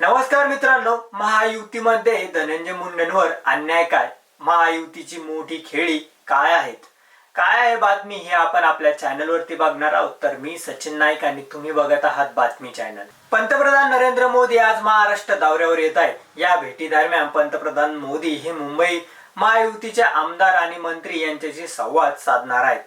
नमस्कार मित्रांनो महायुतीमध्ये धनंजय मुंडेंवर अन्याय काय? महायुतीची मोठी खेळी काय आहेत? काय आहे बातमी हे आपण आपल्या चॅनलवरती बघणार आहोत. तर मी सचिन नाईक आणि तुम्ही बघत आहात बातमी चॅनल. पंतप्रधान नरेंद्र मोदी आज महाराष्ट्र दौऱ्यावर येत आहेत. या भेटी दरम्यान पंतप्रधान मोदी हे मुंबई महायुतीचे आमदार आणि मंत्री यांच्याशी संवाद साधणार आहेत.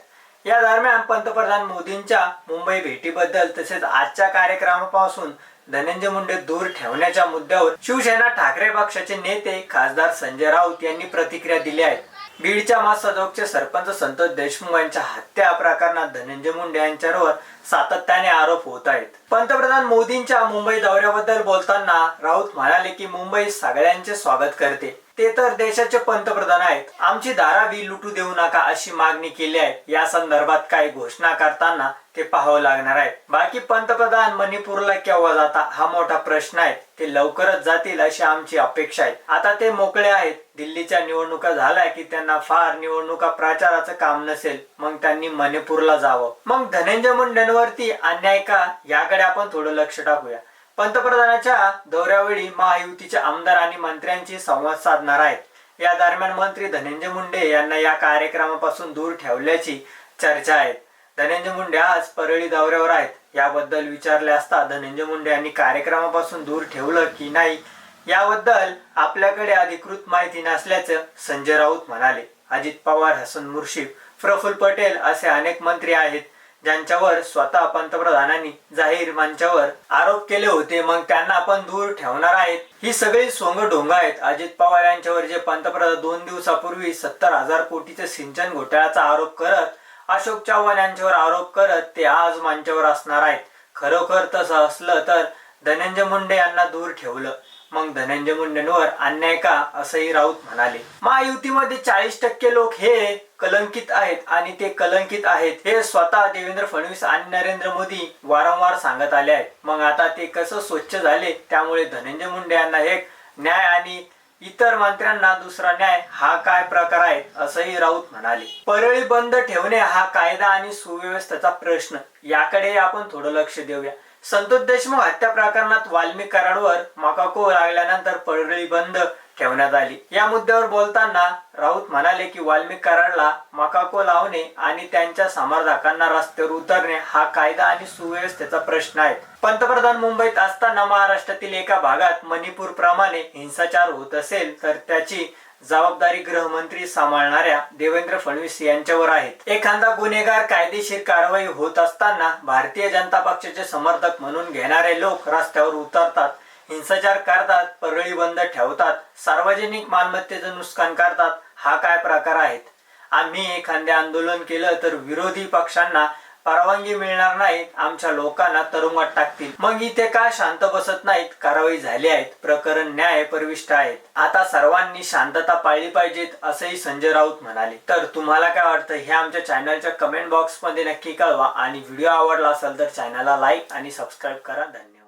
या दरम्यान पंतप्रधान मोदींच्या मुंबई भेटीबद्दल तसेच आजच्या कार्यक्रमापासून धनंजय मुंडे दूर ठेवण्याच्या मुद्द्यावर शिवसेना ठाकरे पक्षाचे नेते खासदार संजय राऊत यांनी प्रतिक्रिया दिली आहे बीडच्या मासाजोगचे सरपंच संतोष देशमुख यांच्या हत्या प्रकरणात धनंजय मुंडे यांच्यावर सातत्याने आरोप होत आहेत. पंतप्रधान मोदींच्या मुंबई दौऱ्याबद्दल बोलताना राऊत म्हणाले की मुंबई सगळ्यांचे स्वागत करते. ते तर देशाचे पंतप्रधान आहेत. आमची धारावी लुटू देऊ नका अशी मागणी केली आहे. या संदर्भात काही घोषणा करताना ते पाहावं लागणार आहे. बाकी पंतप्रधान मणिपूरला केव्हा जाता हा मोठा प्रश्न आहे. ते लवकरच जातील अशी आमची अपेक्षा आहे. आता ते मोकळे आहेत. दिल्लीच्या निवडणुका झाल्या की त्यांना फार निवडणुका प्रचाराचं काम नसेल. मग त्यांनी मणिपूरला जावं. मग धनंजय महिलांवरती अन्याय का याकडे आपण थोडं लक्ष टाकूया. पंतप्रधानाच्या दौऱ्यावेळी महायुतीचे आमदार आणि मंत्र्यांची संवाद साधणार आहेत. या दरम्यान मंत्री धनंजय मुंडे यांना या कार्यक्रमापासून दूर ठेवल्याची चर्चा आहे. धनंजय मुंडे आज परळी दौऱ्यावर आहेत. याबद्दल विचारले असता धनंजय मुंडे यांनी कार्यक्रमापासून दूर ठेवलं की नाही याबद्दल आपल्याकडे अधिकृत माहिती नसल्याचं संजय राऊत म्हणाले. अजित पवार हसन मुर्शिद प्रफुल्ल पटेल असे अनेक मंत्री आहेत. ज्यांच्यावर स्वतः पंतप्रधानांनी जाहीर मंचावर आरोप केले होते मग त्यांना आपण दूर ठेवणार आहेत. ही सगळी सोंग ढोंग आहेत. अजित पवार यांच्यावर जे पंतप्रधान दोन दिवसापूर्वी सत्तर हजार कोटीचे सिंचन घोटाळ्याचा आरोप करत अशोक चव्हाण यांच्यावर आरोप करत ते आज मंचावर असणार आहेत. खरोखर तसं असलं तर धनंजय मुंडे यांना दूर ठेवलं. मग धनंजय मुंडेंवर अन्याय का? असंही राऊत म्हणाले. महायुतीमध्ये चाळीस टक्के लोक हे कलंकित आहेत आणि ते कलंकित आहेत हे स्वतः देवेंद्र फडणवीस आणि नरेंद्र मोदी वारंवार सांगत आले आहेत. मग आता ते कसं स्वच्छ झाले? त्यामुळे धनंजय मुंडे यांना एक न्याय आणि इतर मंत्र्यांना दुसरा न्याय हा काय प्रकार आहे? असंही राऊत म्हणाले. परळी बंद ठेवणे हा कायदा आणि सुव्यवस्थेचा प्रश्न. याकडे आपण थोडं लक्ष देऊया. संतोष देशमुख हत्या प्रकरणात वाल्मिक कराडवर मकाको लागल्यानंतर परळी बंद ठेवण्यात आली. या मुद्द्यावर बोलताना राऊत म्हणाले की वाल्मिक कराडला मकाको लावणे आणि त्यांच्या समर्थकांना रस्त्यावर उतरणे हा कायदा आणि सुव्यवस्थेचा प्रश्न आहे. पंतप्रधान मुंबईत असताना महाराष्ट्रातील एका भागात मणिपूर प्रमाणे हिंसाचार होत असेल तर त्याची जबाबदारी गृहमंत्री सांभाळणाऱ्या देवेंद्र फडणवीस यांच्यावर आहेत. एखादा गुन्हेगार कायदेशीर कारवाई होत असताना भारतीय जनता पक्षाचे समर्थक म्हणून घेणारे लोक रस्त्यावर उतरतात हिंसाचार करतात परळी बंद ठेवतात सार्वजनिक मालमत्तेचं नुकसान करतात हा काय प्रकार आहेत? आम्ही एखादे आंदोलन केलं तर विरोधी पक्षांना परवानगी मिळणार नाहीत आमच्या लोकांना तुरुंगात टाकतील. मग इथे का शांत बसत नाहीत? कारवाई झाली आहेत. प्रकरण न्याय प्रविष्ट आहेत. आता सर्वांनी शांतता पाळली पाहिजेत असंही संजय राऊत म्हणाले. तर तुम्हाला काय वाटतं? हे आमच्या चॅनलच्या कमेंट बॉक्समध्ये नक्की कळवा. आणि व्हिडिओ आवडला असेल तर चॅनलला लाईक आणि सबस्क्राईब करा. धन्यवाद.